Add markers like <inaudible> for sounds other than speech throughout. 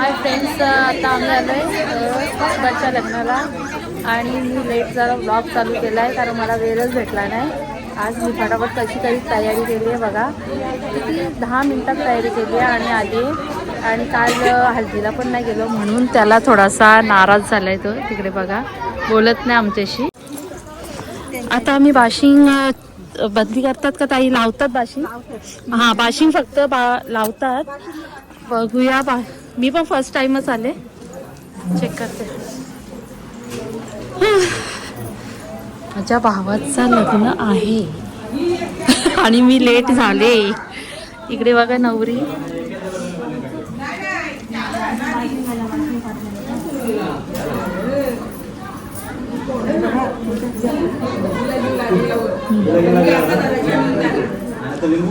Hi friends आता आम्ही आलो आहे पुष्पाच्या लग्नाला. आणि मी लेट जरा ब्लॉग चालू केला आहे कारण मला वेळच भेटला नाही. आज मी फटाफट कशी तरी तयारी केली आहे बघा. किती दहा मिनटात तयारी केली आहे आणि आली. आणि काल हळदीला हल्दीला पण नाही गेलो म्हणून त्याला थोडासा नाराज झाला आहे तो. तिकडे बघा बोलत नाही आमच्याशी. आता आम्ही बाशिंग बदली करतात का ताई? लावतात बाशिंग? हां बाशिंग फक्त बा लावतात. बघूया बा. मी पण फर्स्ट टाइमच आले. चेक करते. माझ्या भावाचं लग्न आहे. आणि मी लेट झाले. इकडे बघा नवरी.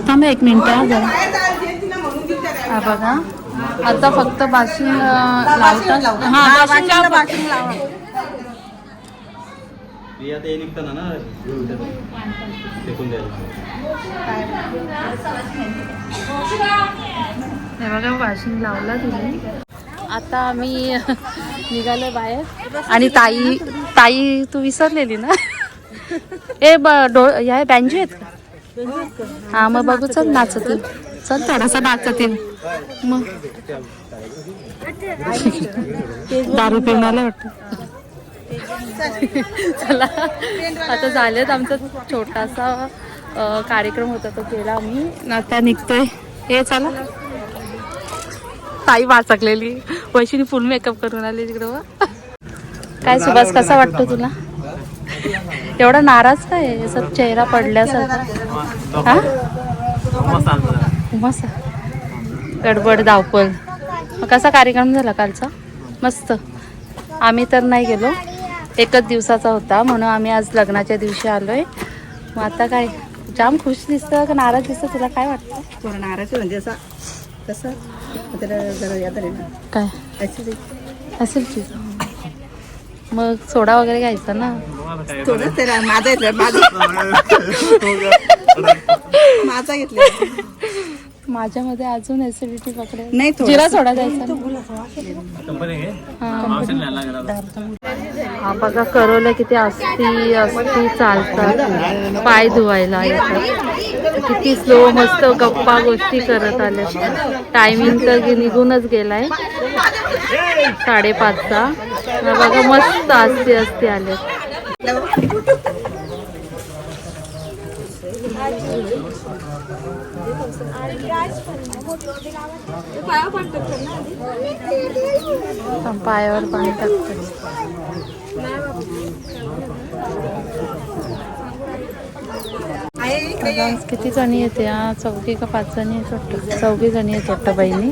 थांबा एक मिनिट हा जरा हा बघा. आता फक्त बाशिंग लावतात हा बाशिंग निघताना ना फेकून द्यायला. हे बघा वाशिंग लावला तुम्ही. आता आम्ही निघालो बाहेर. आणि ताई ताई तू विसरलेली ना? ए ब डो ह्या बँजू आहेत का? हा मग बघू चल नाचतील. चल थोडासा नाचतील. मग? दारू आलं वाटतं. चला. आता झालेत आमचा छोटासा कार्यक्रम होता तो केला आम्ही. आता निघतोय. हे चला. ताई वाचकलेली. वैशिनी फुल मेकअप करून आली तिकडं व. काय सुभाष कसा वाटतो तुला? एवढा नाराज काय असं चेहरा पडल्यासारखा. हा? मस्त गडबड धावपळ. मग कसा कार्यक्रम झाला कालचा? मस्त. आम्ही तर नाही गेलो. एकच दिवसाचा होता म्हणून आम्ही आज लग्नाच्या दिवशी आलोय. मग आता काय? जाम खुश दिसतं का नाराज दिसतं? तुला काय वाटतं? थोडा नाराज म्हणजे असा कसं त्याला जरा याद आहे ना. काय? असेल की. मग सोडा वगैरे घ्यायचा ना? माझा. माझा घेतला. <laughs> माझ्यामध्ये अजून ऍसिडिटी पकडेल. नाही थोडं जिरा सोडा द्यायचा. हा. हा बघा करवलं किती अस्थि अस्थि चालतात. पाय धुवायला येतात. किती स्लो मस्त गप्पा गोष्टी करत आल्या. टायमिंग तर निघूनच गेलाय. साडेपाचचा. हा बघा मस्त अस्थि अस्थि आले पायावर पाणी टाकतात आज किती जणी येते हा? चौघी का पाच जणी आहेत वाटतं चौघी जणी आहेत वाटतं बहिणी.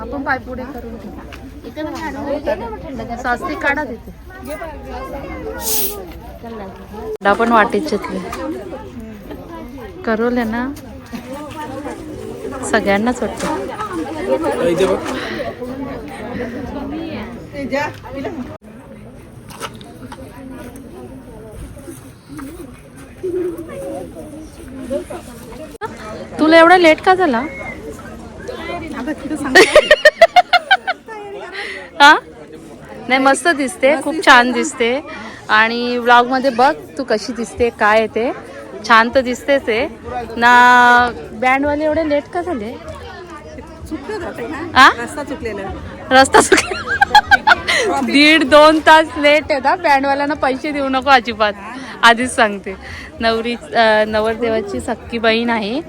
आपण पाय पुढे करून सास्ती काढा तिथे. डा पण वाटेच्यातले करवले ना? सगळ्यांनाच वाटतं. तुला एवढा लेट का झाला? हा? नाही मस्त दिसते खूप छान दिसते. आणि व्लॉगमध्ये बघ तू कशी दिसते काय येते ते. छान तर दिसतेच आहे ना बँडवाले एवढे लेट का झाले? रस्ता चुकलेला. रस्ता <laughs> दीड दोन तास लेट आहे ना बँडवाल्यांना पैसे देऊ नको अजिबात. आधीच सांगते. नवरी नवरदेवाची सक्की बहीण आहे.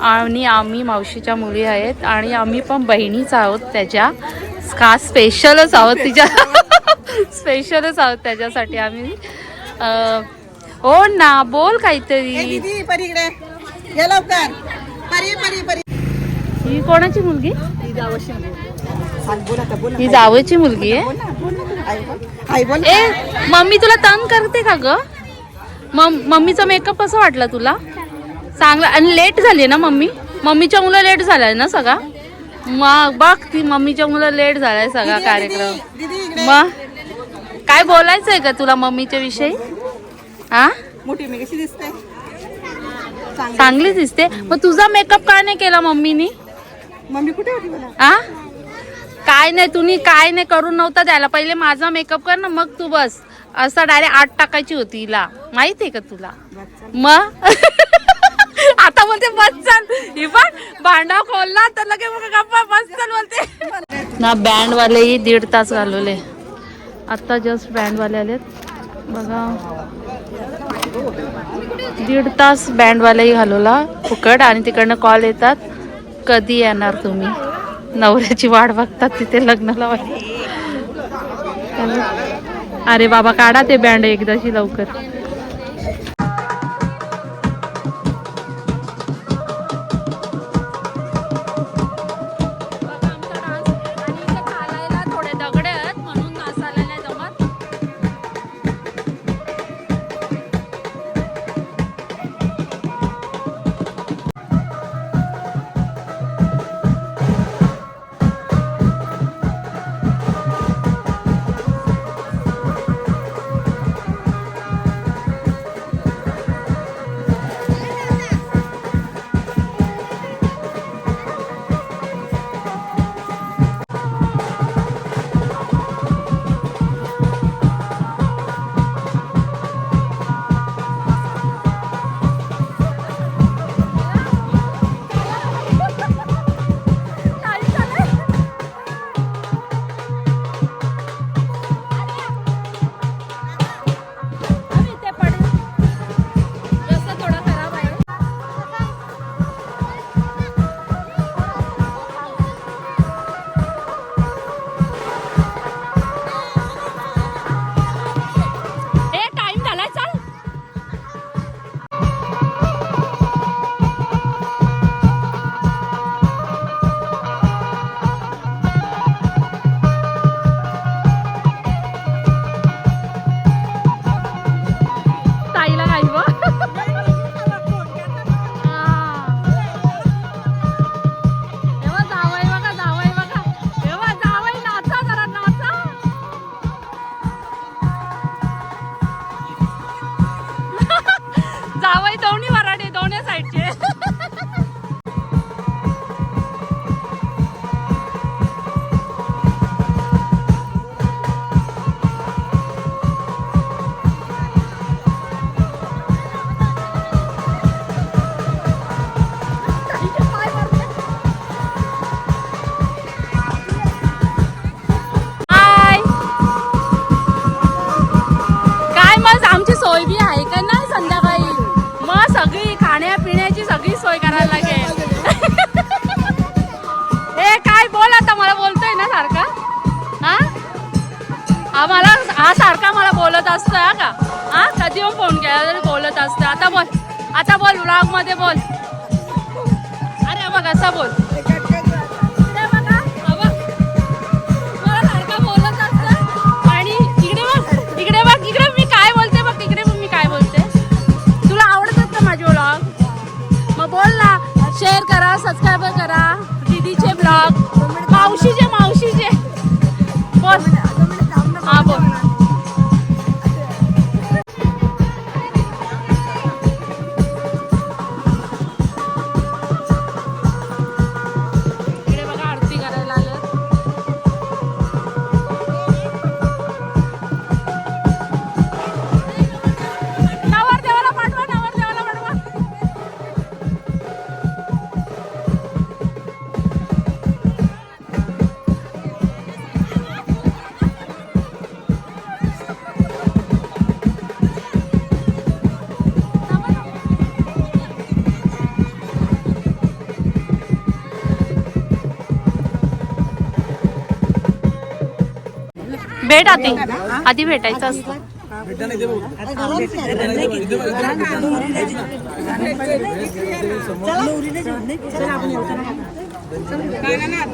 आणि आम्ही मावशीच्या मुली आहेत आणि आम्ही पण बहिणीच आहोत त्याच्या. खास स्पेशलच आहोत तिच्या. स्पेशलच आहोत त्याच्यासाठी आम्ही. हो ना बोल काहीतरी. ही कोणाची मुलगी. ही जावची मुलगी. आहे? ए मम्मी तुला तंग करते का ग? मम मम्मीचा मेकअप कसं वाटला तुला? चांगला. आणि लेट झाली ना मम्मी? मम्मीच्या मुलं लेट झालाय ना सगळा? मग बघ ती मम्मीच्या मुलं लेट झालाय सगळा कार्यक्रम. मग? काय बोलायचंय का तुला मम्मीच्या विषयी? हा मोठी मी कशी दिसते? चांगली. दिसते. मग तुझा मेकअप का नाही केला मम्मीनी? मम्मी कुठे होती आ? काय नाही तुम्ही काय नाही करून नव्हता द्यायला. पहिले माझा मेकअप कर ना मग तू बस. असा डायरेक्ट आठ टाकायची होती हिला. माहीत आहे का तुला? मग? <laughs> आता बोलते बस चल हे पण भांडा खोलला तर लगे मग गप्पा बस चाल बोलते. ना बँडवालेही दीड तास घालवले. आता जस्ट बँड वाले आलेत. बघा. दीड तास बँडवालाही घालवला. फुकट आणि तिकडनं कॉल येतात. कधी येणार तुम्ही? नवऱ्याची वाट बघतात तिथे लग्नाला अरे बाबा काढा ते बँड एकदाशी लवकर. असतो हा का? हा? कधी हो येऊन फोन केला तरी बोलत असतो. आता बोल. आता बोल व्लॉगमध्ये बोल. अरे बघ असा बोल शेअर करा सबस्क्राईब भेट आधी. आधी भेटायचं असतं.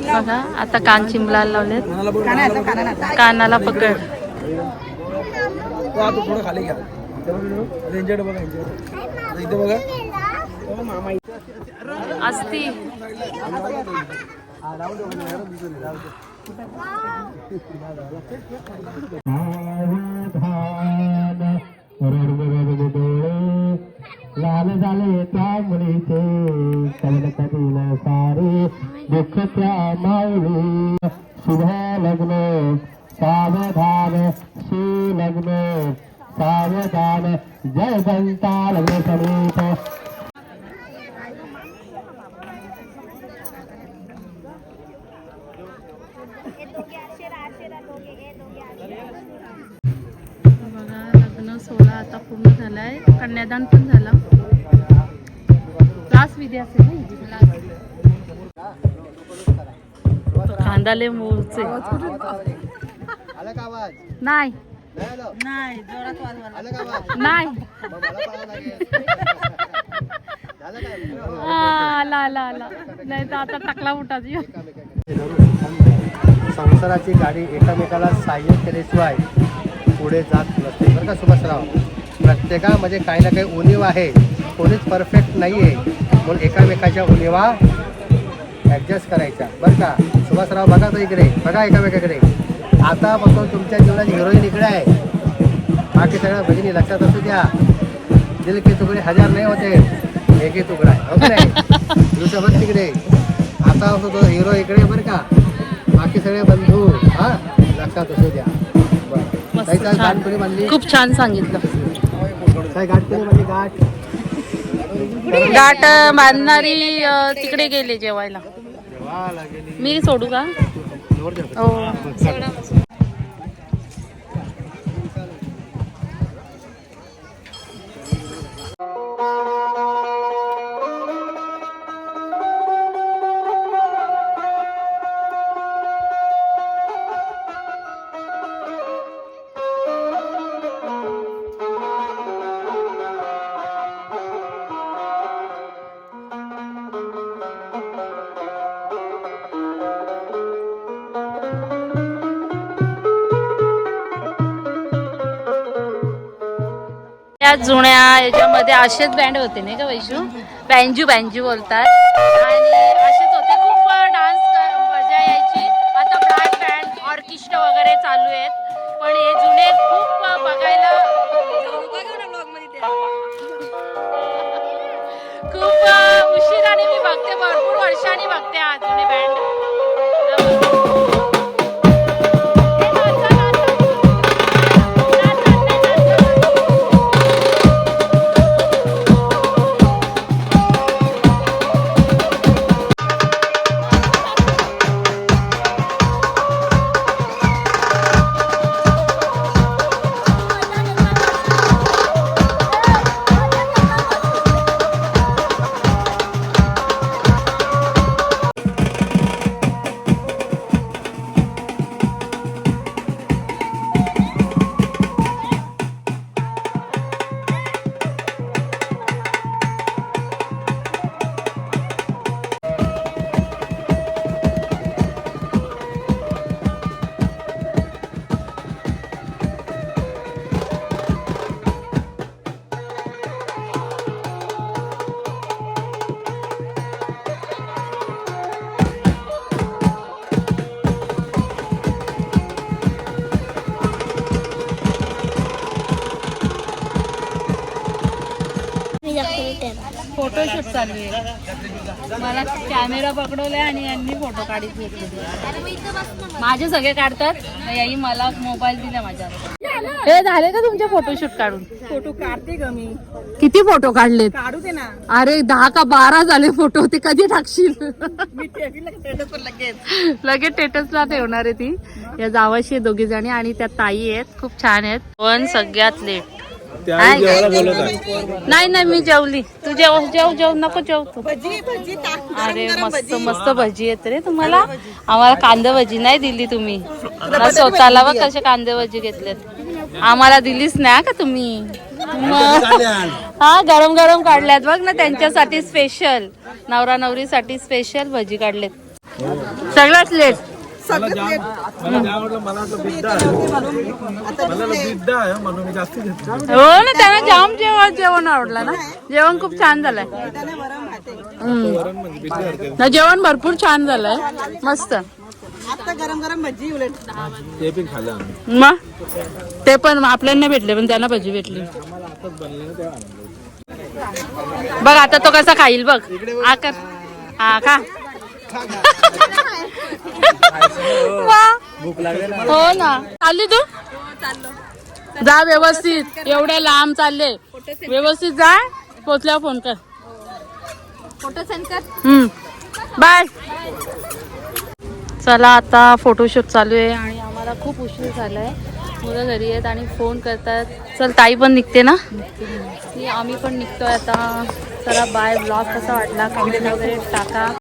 बघा आता कान चिंबला लावलेत. कानाला पकड. थोडं खाली घ्या बघा असती लाल झाले त्या मुलीचे कवल कधील सारे दुःख त्या माऊली शुभ लग्न सावधान सुलग्न सावधान जय घंटा लग्न समीप आता पूर्ण झालाय. कन्यादान पण झालं. क्लास विधी असेल ना? कांदाले मोरचे आला? का आवाज? नाही. नाही झालं आला आला आला. नाही तर आता टाकला उठाची. संसाराची गाडी एकामेकाला सहाय्य केल्याशिवाय पुढे जात नसते. बरं का सुभाषराव? प्रत्येकामध्ये काही ना काही उणीव आहे. कोणीच परफेक्ट नाही आहे म्हणून एकामेकाच्या उणीवा ॲडजस्ट करायच्या. बरं का? सुभाषराव बघा तो इकडे. बघा एकामेकाकडे. आतापासून तुमच्या जीवनाची हिरोईन इकडे आहे. बाकी सगळ्या भगिनी लक्षात असू द्या. दिल के तुकडे हजार नाही होते. एक ही तुकडा आहे. हो की नाही? <laughs> दुसरं तिकडे. आता असतो तो हिरो इकडे बरं का? बाकी सगळे बंधू हा? लक्षात असू द्या. मस्त छान. खूप छान सांगितलं. काय गाठ? बांधणारी तिकडे गेले जेवायला. मी सोडू का? दे. हो जुन्या याच्यामध्ये असेच बँड होते नाही का वैशू? बँजू बँजू बोलतात. आणि असेच होते खूप डान्स मजा यायची. आता ब्रँड बँड ऑर्केस्ट्रा वगैरे चालू आहेत. पण हे जुने खूप बघायला खूप उशिराने मी बघते भरपूर वर्षांनी बघते हा जुने बँड. फोटोशूट चालू आहे. मला कॅमेरा पकडवलाय आणि यांनी फोटो काढीत घेतले माझे सगळे काढतात. याही मला मोबाईल दिला माझ्या. हे झाले का तुमचे फोटोशूट काढून? फोटो काढते ग मी. किती फोटो काढलेत? काढू दे ना. अरे दहा का बारा झाले फोटो ते कधी टाकशील? लगेच. स्टेटसला ठेवणार आहे ती. या जावाशी दोघी जणी आणि त्या ताई आहेत. खूप छान आहेत. पण सगळ्यात लेट नाही नाही मी जेवली. तू जेव जेव जेव नको जेव तू. भजी भजी टाक. अरे मस्त मस्त भजी येते रे तुम्हाला. आम्हाला कांदा भजी नाही दिली तुम्ही. मला स्वतःला बघ कसे कांदे भजी घेतलेत. आम्हाला दिलीच नाही हा का तुम्ही? मग- हा गरम गरम काढल्यात. बघ ना त्यांच्यासाठी स्पेशल नवरा नवरीसाठी स्पेशल भजी काढलेत. सगळ्यात लेट सगळं प्लेट. मला जे आवडलं मला असं बिद्दा आता मला बिद्दा आहे म्हणून मी जास्त घेतलं. हो ना त्यांना जाम जेवण जेवण आवडलं ना. जेवण खूप छान झालंय. आहे. ना जेवण भरपूर छान झालंय. मस्त. आता गरम गरम भजी उलट. ते पण खाल्लं आम्ही. मग ते पण आपल्याला नाही भेटले पण त्यांना भजी भेटली. बघ आता तो कसा खाईल बघ. आकर. हा का हो ना. चालली तू? जा व्यवस्थित. एवढ्या लांब चालले. व्यवस्थित जा. पोचल्यावर फोन कर. फोटो सेंड कर हम्म. बाय. चला आता फोटोशूट चालू आहे आणि आम्हाला खूप उशीर झालाय. मुलं घरी आहेत आणि फोन करतात. चल ताई पण निघते ना? की आम्ही पण निघतोय आता. चला बाय ब्लॉग कसा वाटला? कमेंट वगैरे टाका.